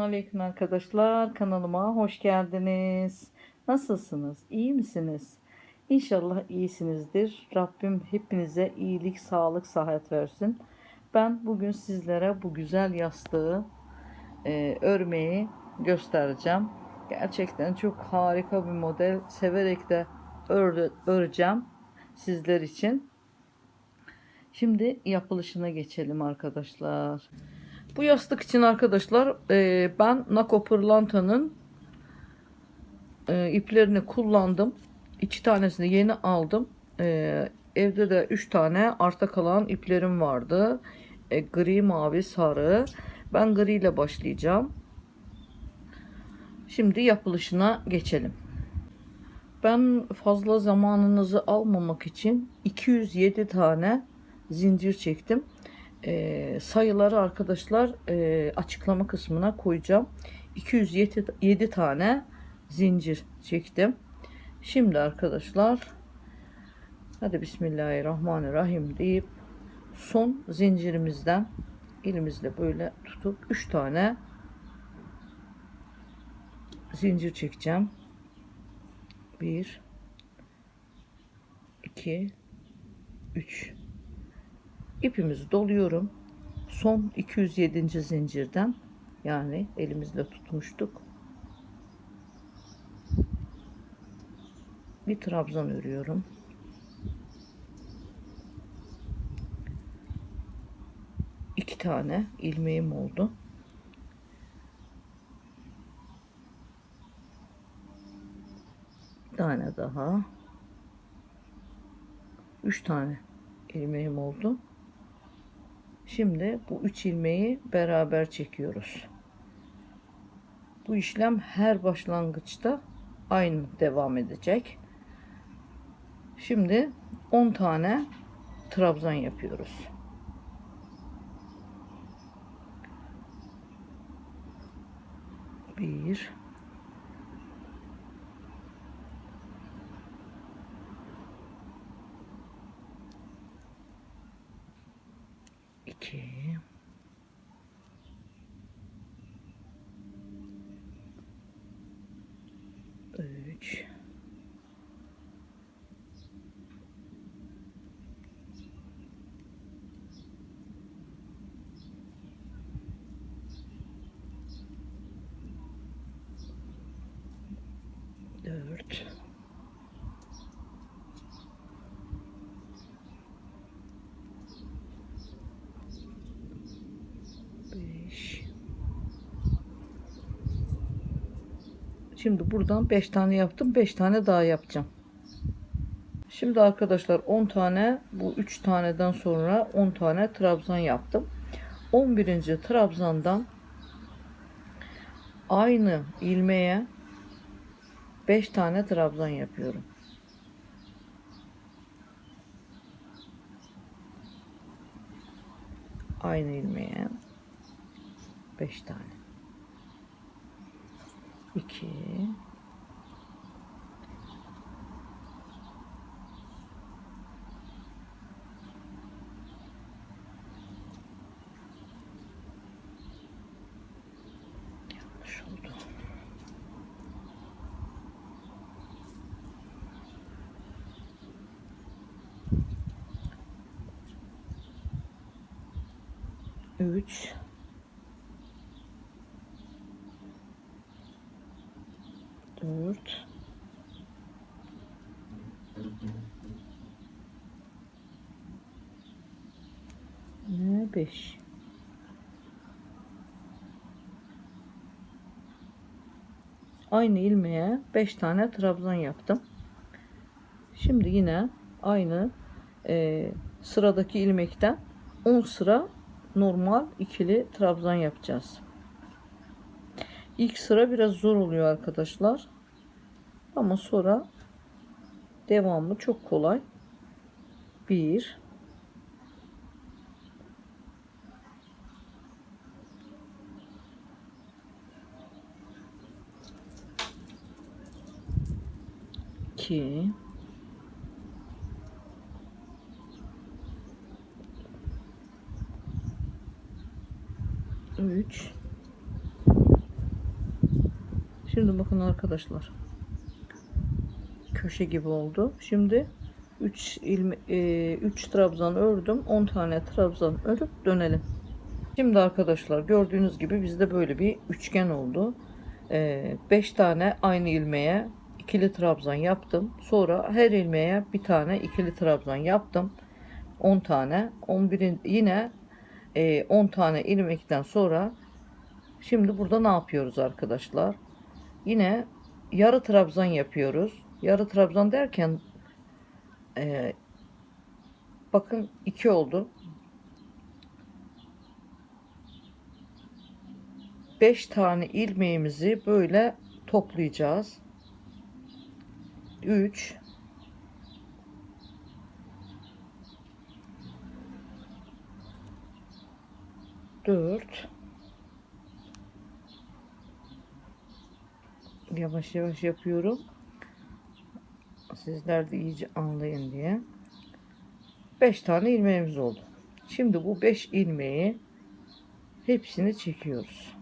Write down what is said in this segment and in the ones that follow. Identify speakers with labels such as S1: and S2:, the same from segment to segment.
S1: Selamünaleyküm arkadaşlar. Kanalıma hoş geldiniz. Nasılsınız? İyi misiniz? İnşallah iyisinizdir. Rabbim hepinize iyilik, sağlık, sıhhat versin. Ben bugün sizlere bu güzel yastığı e, örmeyi göstereceğim. Gerçekten çok harika bir model. Severek de ördü, öreceğim sizler için. Şimdi yapılışına geçelim arkadaşlar. Bu yastık için arkadaşlar e, ben Nako Pırlanta'nın e, iplerini kullandım. İki tanesini yeni aldım. E, evde de üç tane arta kalan iplerim vardı. E, gri, mavi, sarı. Ben gri ile başlayacağım. Şimdi yapılışına geçelim. Ben fazla zamanınızı almamak için 207 tane zincir çektim. E, sayıları arkadaşlar e, açıklama kısmına koyacağım. 207 tane zincir çektim. Şimdi arkadaşlar hadi Bismillahirrahmanirrahim deyip son zincirimizden elimizle böyle tutup 3 tane zincir çekeceğim. 1 2 3 ipimizi doluyorum. Son 207. zincirden yani elimizle tutmuştuk. Bir trabzan örüyorum. İki tane ilmeğim oldu. Bir tane daha. Üç tane ilmeğim oldu. Şimdi bu üç ilmeği beraber çekiyoruz. Bu işlem her başlangıçta aynı devam edecek. Şimdi 10 tane trabzan yapıyoruz. Bir, iki, üç, dört, beş. Şimdi buradan 5 tane yaptım. 5 tane daha yapacağım. Şimdi arkadaşlar 10 tane bu 3 taneden sonra 10 tane trabzan yaptım. 11. trabzandan aynı ilmeğe 5 tane trabzan yapıyorum. Aynı ilmeğe 5 tane. 2 Yanlış oldu. Üç dört. Ne? Beş. Aynı ilmeğe beş tane trabzan yaptım. Şimdi yine aynı e, sıradaki ilmekten 10 sıra normal ikili trabzan yapacağız İlk sıra biraz zor oluyor arkadaşlar. Ama sonra devamı çok kolay. Bir, iki, üç, Şimdi bakın arkadaşlar. Köşe gibi oldu. Şimdi 3 ilme 3 trabzan ördüm. 10 tane trabzan örüp dönelim. Şimdi arkadaşlar gördüğünüz gibi bizde böyle bir üçgen oldu. 5 tane aynı ilmeğe ikili trabzan yaptım. Sonra her ilmeğe bir tane ikili trabzan yaptım. 10 tane. 11 yine e, 10 tane ilmekten sonra şimdi burada ne yapıyoruz arkadaşlar? Yine yarı trabzan yapıyoruz. Yarı trabzan derken e, bakın 2 oldu. 5 tane ilmeğimizi böyle toplayacağız. 3 4 Yavaş yavaş yapıyorum. Sizler de iyice anlayın diye. 5 tane ilmeğimiz oldu. Şimdi bu 5 ilmeği hepsini çekiyoruz.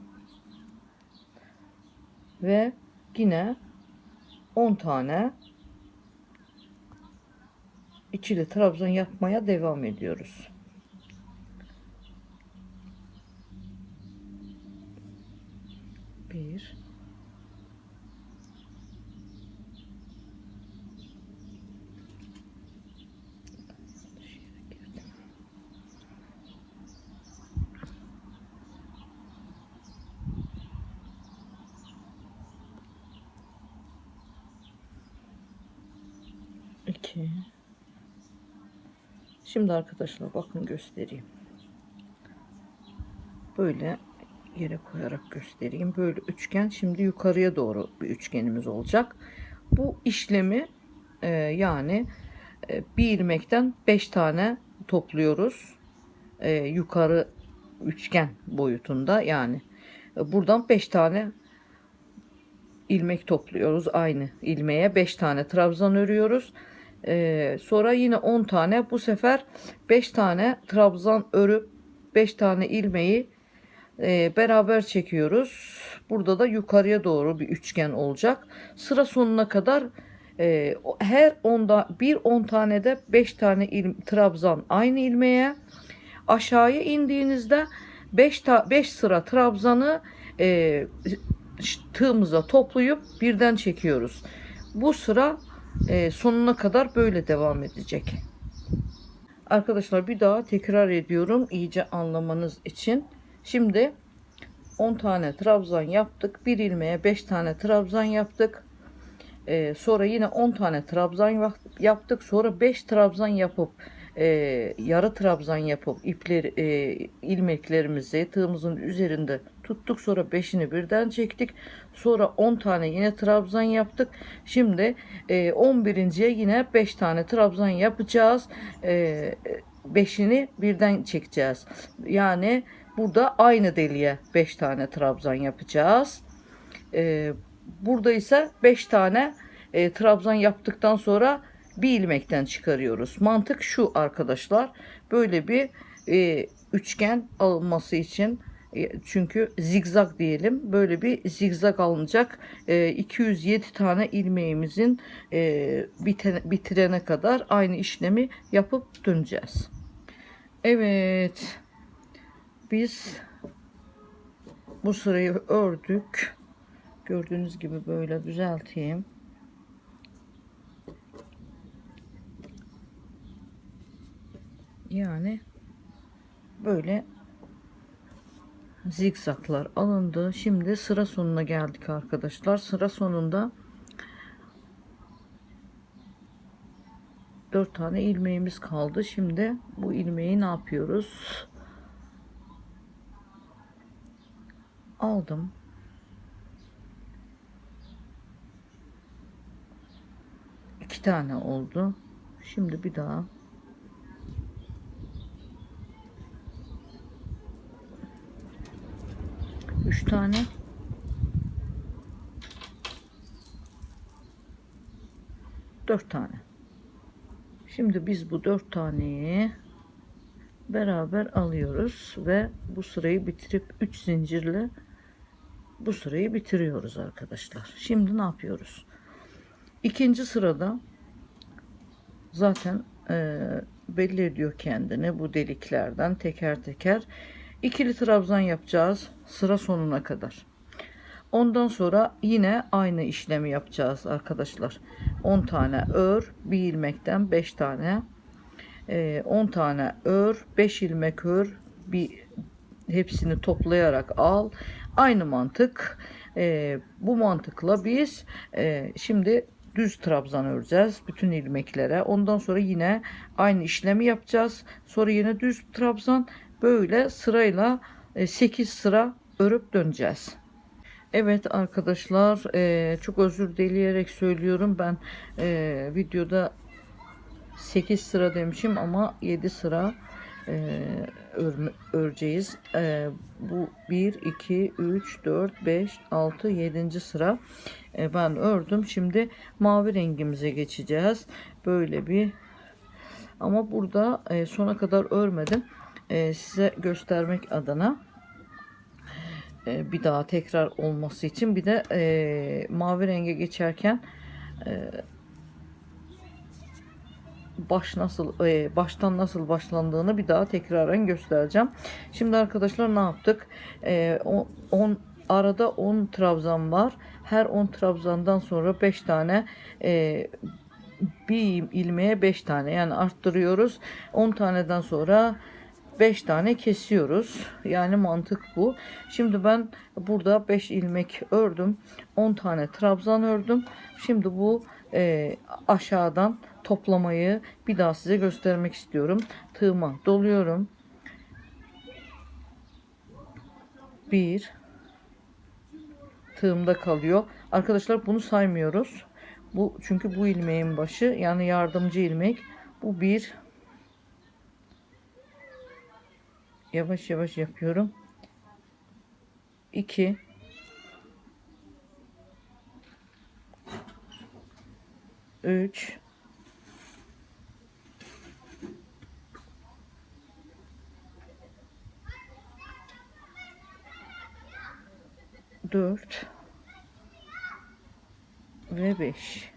S1: Ve yine 10 tane ikili trabzan yapmaya devam ediyoruz. Bir, iki. Şimdi arkadaşlar bakın göstereyim. Böyle yere koyarak göstereyim. Böyle üçgen şimdi yukarıya doğru bir üçgenimiz olacak. Bu işlemi e, yani e, bir ilmekten 5 tane topluyoruz. E, yukarı üçgen boyutunda yani e, buradan 5 tane ilmek topluyoruz aynı ilmeğe 5 tane trabzan örüyoruz. Ee, sonra yine 10 tane bu sefer 5 tane trabzan örüp 5 tane ilmeği e, beraber çekiyoruz. Burada da yukarıya doğru bir üçgen olacak. Sıra sonuna kadar e, her onda bir 10 tane de 5 tane il, trabzan aynı ilmeğe aşağıya indiğinizde 5 ta 5 sıra trabzanı e, tığımıza toplayıp birden çekiyoruz. Bu sıra e, sonuna kadar böyle devam edecek. Arkadaşlar bir daha tekrar ediyorum iyice anlamanız için. Şimdi 10 tane trabzan yaptık. Bir ilmeğe 5 tane trabzan yaptık. Ee, sonra yine 10 tane trabzan yaptık. Sonra 5 trabzan yapıp e, yarı trabzan yapıp ipleri e, ilmeklerimizi tığımızın üzerinde tuttuk. Sonra 5'ini birden çektik. Sonra 10 tane yine trabzan yaptık. Şimdi e, 11.ye yine 5 tane trabzan yapacağız. E, 5'ini birden çekeceğiz. Yani burada aynı deliğe 5 tane trabzan yapacağız. E, burada ise 5 tane e, trabzan yaptıktan sonra bir ilmekten çıkarıyoruz. Mantık şu arkadaşlar. Böyle bir e, üçgen alınması için çünkü zigzag diyelim. Böyle bir zigzag alınacak. E, 207 tane ilmeğimizin e, bitene, bitirene kadar aynı işlemi yapıp döneceğiz. Evet. Biz bu sırayı ördük. Gördüğünüz gibi böyle düzelteyim. Yani böyle zikzaklar alındı. Şimdi sıra sonuna geldik arkadaşlar. Sıra sonunda 4 tane ilmeğimiz kaldı. Şimdi bu ilmeği ne yapıyoruz? Aldım. İki tane oldu. Şimdi bir daha Üç tane. Dört tane. Şimdi biz bu dört taneyi beraber alıyoruz ve bu sırayı bitirip üç zincirle bu sırayı bitiriyoruz arkadaşlar. Şimdi ne yapıyoruz? İkinci sırada zaten e, belli ediyor kendini bu deliklerden teker teker. İkili trabzan yapacağız sıra sonuna kadar. Ondan sonra yine aynı işlemi yapacağız arkadaşlar. 10 tane ör, bir ilmekten 5 tane. e, 10 tane ör, 5 ilmek ör, bir hepsini toplayarak al. Aynı mantık. E, bu mantıkla biz e, şimdi düz trabzan öreceğiz bütün ilmeklere. Ondan sonra yine aynı işlemi yapacağız. Sonra yine düz trabzan böyle sırayla 8 sıra örüp döneceğiz. Evet arkadaşlar e, çok özür dileyerek söylüyorum ben e, videoda 8 sıra demişim ama 7 sıra e, öreceğiz. E, bu 1, 2, 3, 4, 5, 6, 7. sıra e, ben ördüm. Şimdi mavi rengimize geçeceğiz. Böyle bir ama burada e, sona kadar örmedim. E, size göstermek adına e, bir daha tekrar olması için bir de e, mavi renge geçerken e, baş nasıl baştan nasıl başlandığını bir daha tekraren göstereceğim. Şimdi arkadaşlar ne yaptık? E, 10 arada 10 trabzan var. Her 10 trabzandan sonra 5 tane bir ilmeğe 5 tane yani arttırıyoruz. 10 taneden sonra 5 tane kesiyoruz. Yani mantık bu. Şimdi ben burada 5 ilmek ördüm. 10 tane trabzan ördüm. Şimdi bu e, aşağıdan toplamayı bir daha size göstermek istiyorum. Tığıma doluyorum. 1 tığımda kalıyor. Arkadaşlar bunu saymıyoruz. Bu çünkü bu ilmeğin başı yani yardımcı ilmek. Bu bir yavaş yavaş yapıyorum. 2 3 4 ve 5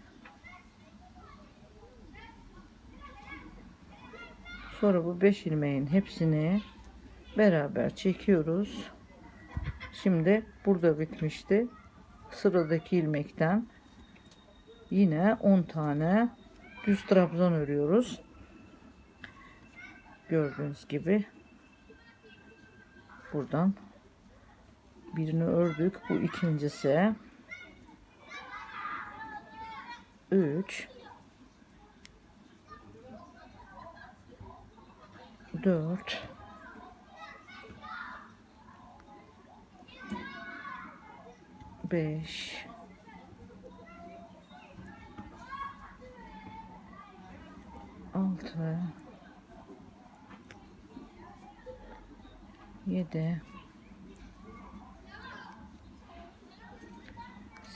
S1: Sonra bu 5 ilmeğin hepsini beraber çekiyoruz. Şimdi burada bitmişti. Sıradaki ilmekten yine 10 tane düz trabzan örüyoruz. Gördüğünüz gibi buradan birini ördük. Bu ikincisi. 3 4 5 6 7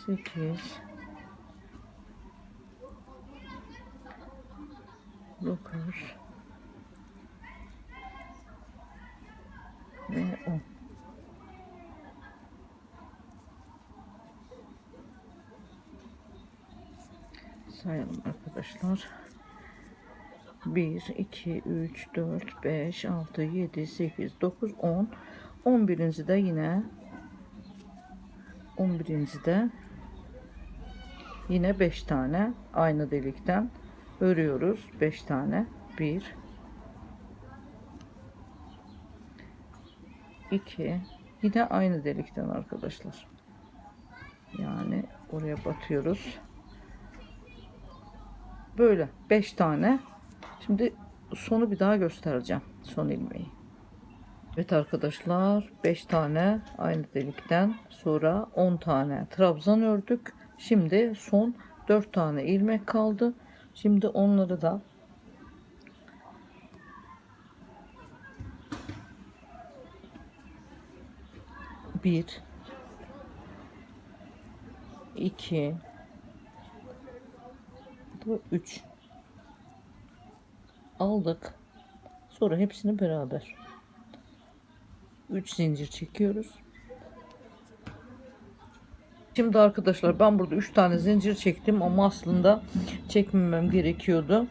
S1: 8 9 ve 10 sayalım arkadaşlar 1 2 3 4 5 6 7 8 9 10 11. de yine 11. de yine 5 tane aynı delikten örüyoruz. 5 tane. 1 2 yine aynı delikten arkadaşlar. Yani oraya batıyoruz böyle 5 tane. Şimdi sonu bir daha göstereceğim son ilmeği. Evet arkadaşlar 5 tane aynı delikten sonra 10 tane trabzan ördük. Şimdi son 4 tane ilmek kaldı. Şimdi onları da bir iki bu üç. Aldık. Sonra hepsini beraber. 3 zincir çekiyoruz. Şimdi arkadaşlar ben burada 3 tane zincir çektim. Ama aslında çekmemem gerekiyordu.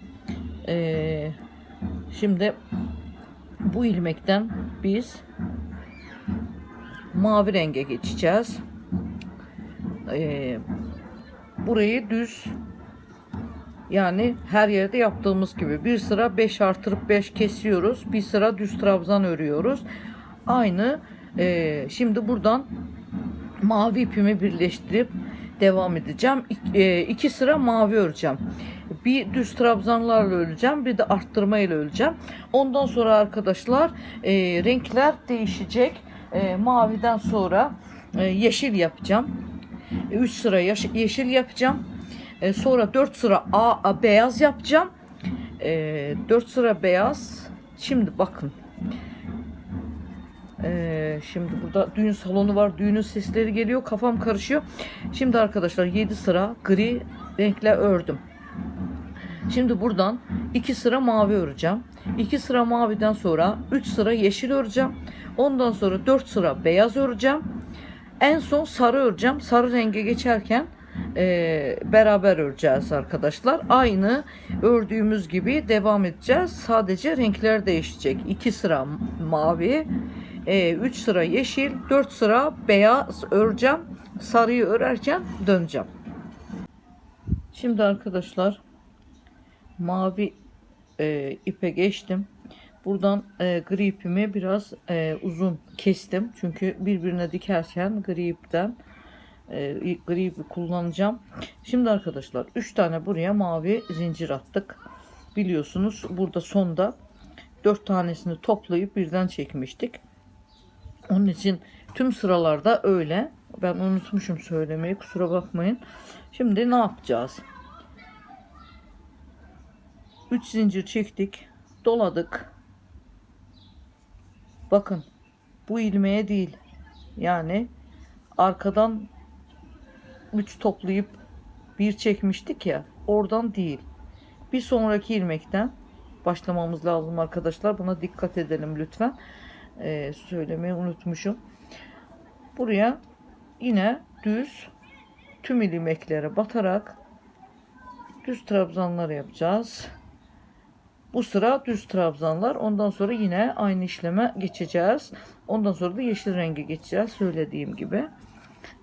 S1: Ee, şimdi bu ilmekten biz mavi renge geçeceğiz. Ee, burayı düz yani her yerde yaptığımız gibi bir sıra 5 artırıp 5 kesiyoruz. Bir sıra düz trabzan örüyoruz. Aynı e, şimdi buradan mavi ipimi birleştirip devam edeceğim. E, iki sıra mavi öreceğim. Bir düz trabzanlarla öreceğim. Bir de arttırma ile öreceğim. Ondan sonra arkadaşlar e, renkler değişecek. E, maviden sonra e, yeşil yapacağım. 3 sıra yeşil yapacağım. E, sonra 4 sıra A, A beyaz yapacağım. E, 4 sıra beyaz. Şimdi bakın. E, şimdi burada düğün salonu var. Düğünün sesleri geliyor. Kafam karışıyor. Şimdi arkadaşlar 7 sıra gri renkle ördüm. Şimdi buradan 2 sıra mavi öreceğim. 2 sıra maviden sonra 3 sıra yeşil öreceğim. Ondan sonra 4 sıra beyaz öreceğim. En son sarı öreceğim. Sarı renge geçerken e, beraber öreceğiz arkadaşlar. Aynı ördüğümüz gibi devam edeceğiz. Sadece renkler değişecek. 2 sıra mavi, 3 sıra yeşil, 4 sıra beyaz öreceğim. Sarıyı örerken döneceğim. Şimdi arkadaşlar mavi e, ipe geçtim. Buradan e, gri ipimi biraz e, uzun kestim. Çünkü birbirine dikerken gri ipten e, gri kullanacağım. Şimdi arkadaşlar 3 tane buraya mavi zincir attık. Biliyorsunuz burada sonda 4 tanesini toplayıp birden çekmiştik. Onun için tüm sıralarda öyle. Ben unutmuşum söylemeyi kusura bakmayın. Şimdi ne yapacağız? 3 zincir çektik. Doladık. Bakın bu ilmeğe değil. Yani arkadan 3 toplayıp bir çekmiştik ya oradan değil. Bir sonraki ilmekten başlamamız lazım arkadaşlar. Buna dikkat edelim lütfen. Ee, söylemeyi unutmuşum. Buraya yine düz tüm ilmeklere batarak düz trabzanlar yapacağız. Bu sıra düz trabzanlar. Ondan sonra yine aynı işleme geçeceğiz. Ondan sonra da yeşil renge geçeceğiz. Söylediğim gibi.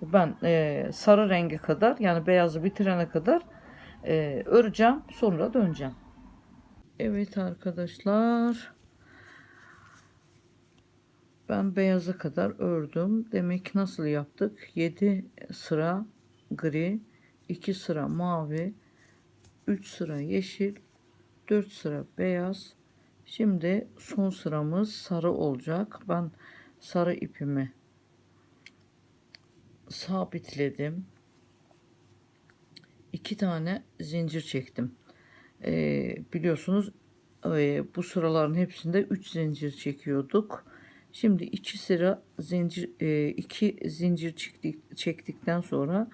S1: Ben e, sarı renge kadar yani beyazı bitirene kadar e, öreceğim. Sonra döneceğim. Evet arkadaşlar. Ben beyaza kadar ördüm. Demek nasıl yaptık? 7 sıra gri, 2 sıra mavi, 3 sıra yeşil, 4 sıra beyaz. Şimdi son sıramız sarı olacak. Ben sarı ipimi sabitledim. İki tane zincir çektim. Ee, biliyorsunuz e, bu sıraların hepsinde 3 zincir çekiyorduk. Şimdi iki sıra zincir e, iki zincir çektik, çektikten sonra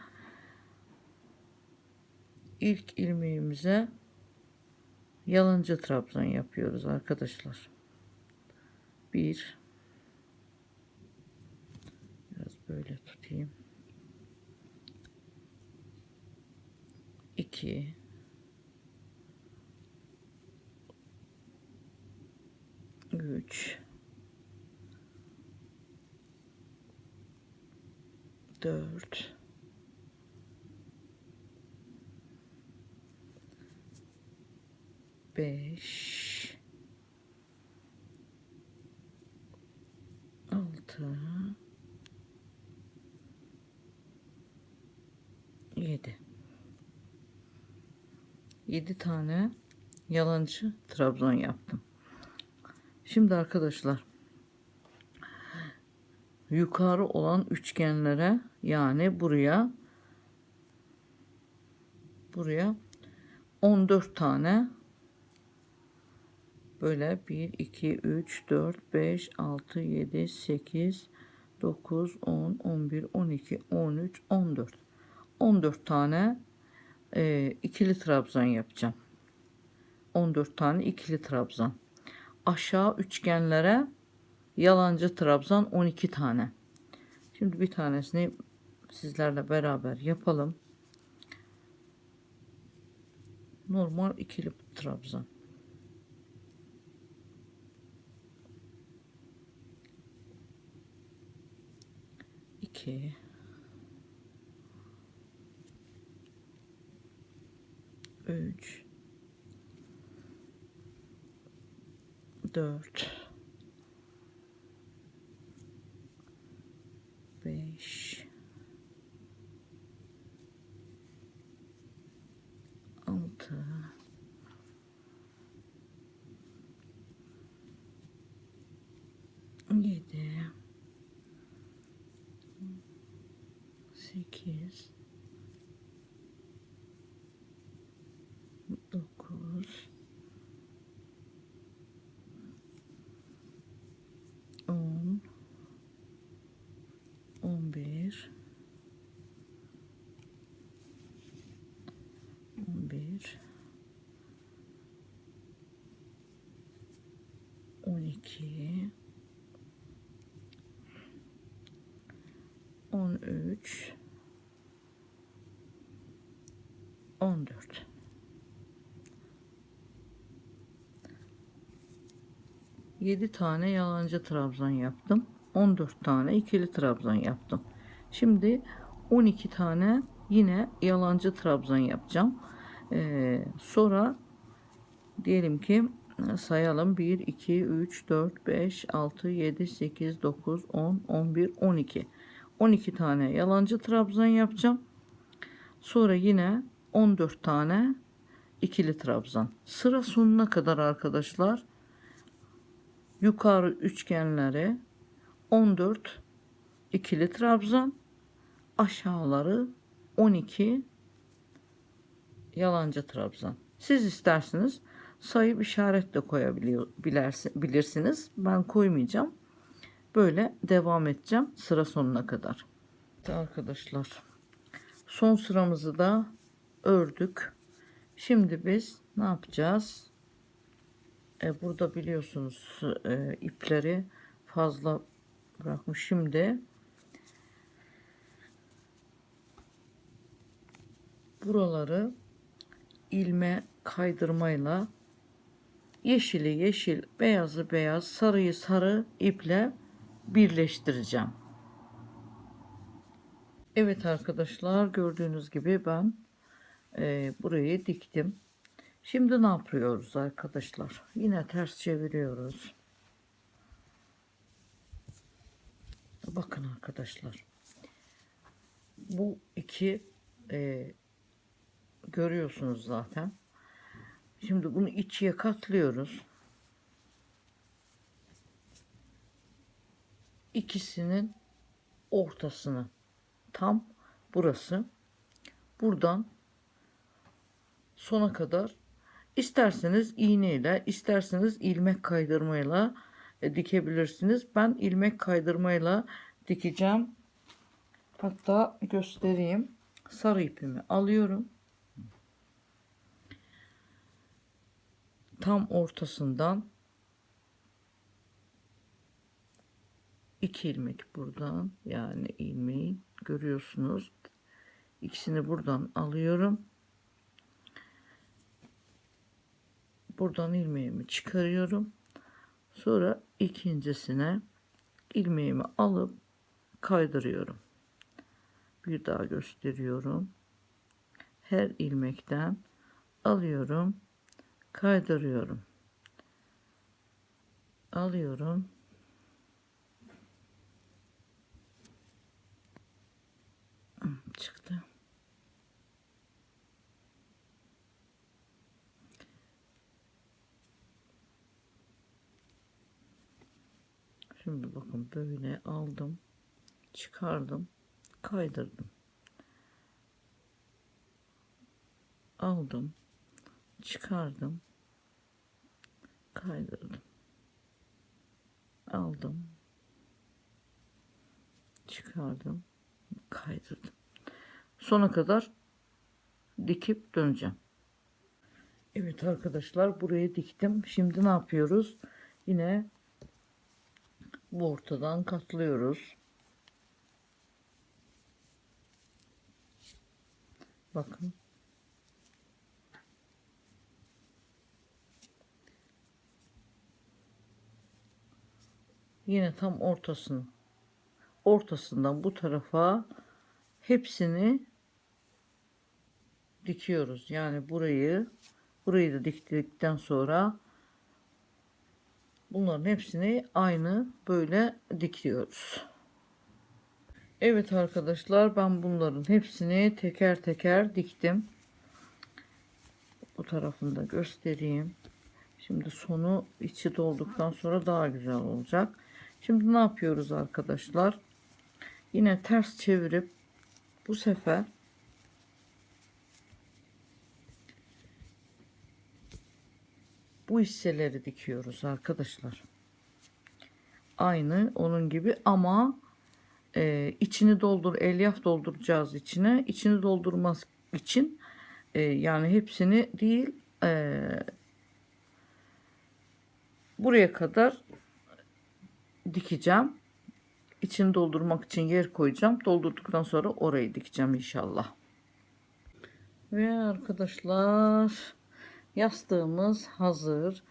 S1: ilk ilmeğimize yalancı trabzan yapıyoruz arkadaşlar. Bir biraz böyle tutayım. 2 3 4 5 6 7 7 tane yalancı trabzon yaptım. Şimdi arkadaşlar yukarı olan üçgenlere yani buraya buraya 14 tane böyle 1 2 3 4 5 6 7 8 9 10 11 12 13 14 14 tane e, ikili trabzan yapacağım 14 tane ikili trabzan aşağı üçgenlere yalancı trabzan 12 tane şimdi bir tanesini sizlerle beraber yapalım. Normal ikili trabzan. İki. 3 4 5 6 11 11 12 13 14 7 tane yalancı trabzan yaptım. 14 tane ikili trabzan yaptım. Şimdi 12 tane yine yalancı trabzan yapacağım. Ee, sonra diyelim ki sayalım 1 2 3 4 5 6 7 8 9 10 11 12 12 tane yalancı trabzan yapacağım. Sonra yine 14 tane ikili trabzan. Sıra sonuna kadar arkadaşlar yukarı üçgenleri 14 ikili trabzan aşağıları 12 yalancı trabzan. Siz isterseniz sayıp işaret de koyabiliyor bilirsiniz. Ben koymayacağım. Böyle devam edeceğim sıra sonuna kadar. Arkadaşlar son sıramızı da ördük. Şimdi biz ne yapacağız? E, burada biliyorsunuz e, ipleri fazla bırakmış. Şimdi buraları ilme kaydırmayla yeşili yeşil, beyazı beyaz, sarıyı sarı iple birleştireceğim. Evet arkadaşlar gördüğünüz gibi ben e, burayı diktim. Şimdi ne yapıyoruz arkadaşlar? Yine ters çeviriyoruz. Bakın arkadaşlar. Bu iki e, görüyorsunuz zaten. Şimdi bunu içiye katlıyoruz. İkisinin ortasını tam burası. Buradan sona kadar isterseniz iğneyle isterseniz ilmek kaydırmayla e, dikebilirsiniz. Ben ilmek kaydırmayla dikeceğim. Hatta göstereyim. Sarı ipimi alıyorum. Tam ortasından iki ilmek buradan yani ilmeği görüyorsunuz. İkisini buradan alıyorum. Buradan ilmeğimi çıkarıyorum. Sonra ikincisine ilmeğimi alıp kaydırıyorum. Bir daha gösteriyorum. Her ilmekten alıyorum, kaydırıyorum. Alıyorum. Çıktı. Şimdi bakın böyle aldım. Çıkardım. Kaydırdım. Aldım. Çıkardım. Kaydırdım. Aldım. Çıkardım. Kaydırdım. Sona kadar dikip döneceğim. Evet arkadaşlar buraya diktim. Şimdi ne yapıyoruz? Yine bu ortadan katlıyoruz. Bakın. Yine tam ortasını ortasından bu tarafa hepsini dikiyoruz. Yani burayı burayı da diktikten sonra bunların hepsini aynı böyle dikiyoruz. Evet arkadaşlar ben bunların hepsini teker teker diktim. Bu tarafını da göstereyim. Şimdi sonu içi dolduktan sonra daha güzel olacak. Şimdi ne yapıyoruz arkadaşlar? Yine ters çevirip bu sefer bu hisseleri dikiyoruz arkadaşlar. Aynı onun gibi ama e, içini doldur elyaf dolduracağız içine. İçini doldurmaz için e, yani hepsini değil e, buraya kadar dikeceğim. İçini doldurmak için yer koyacağım. Doldurduktan sonra orayı dikeceğim inşallah. Ve arkadaşlar yastığımız hazır.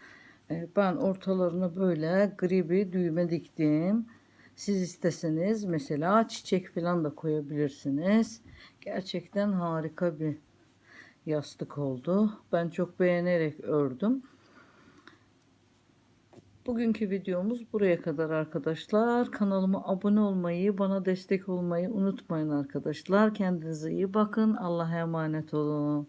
S1: Ee, Ben ortalarına böyle gri bir düğme diktim. Siz isteseniz mesela çiçek falan da koyabilirsiniz. Gerçekten harika bir yastık oldu. Ben çok beğenerek ördüm. Bugünkü videomuz buraya kadar arkadaşlar. Kanalıma abone olmayı, bana destek olmayı unutmayın arkadaşlar. Kendinize iyi bakın. Allah'a emanet olun.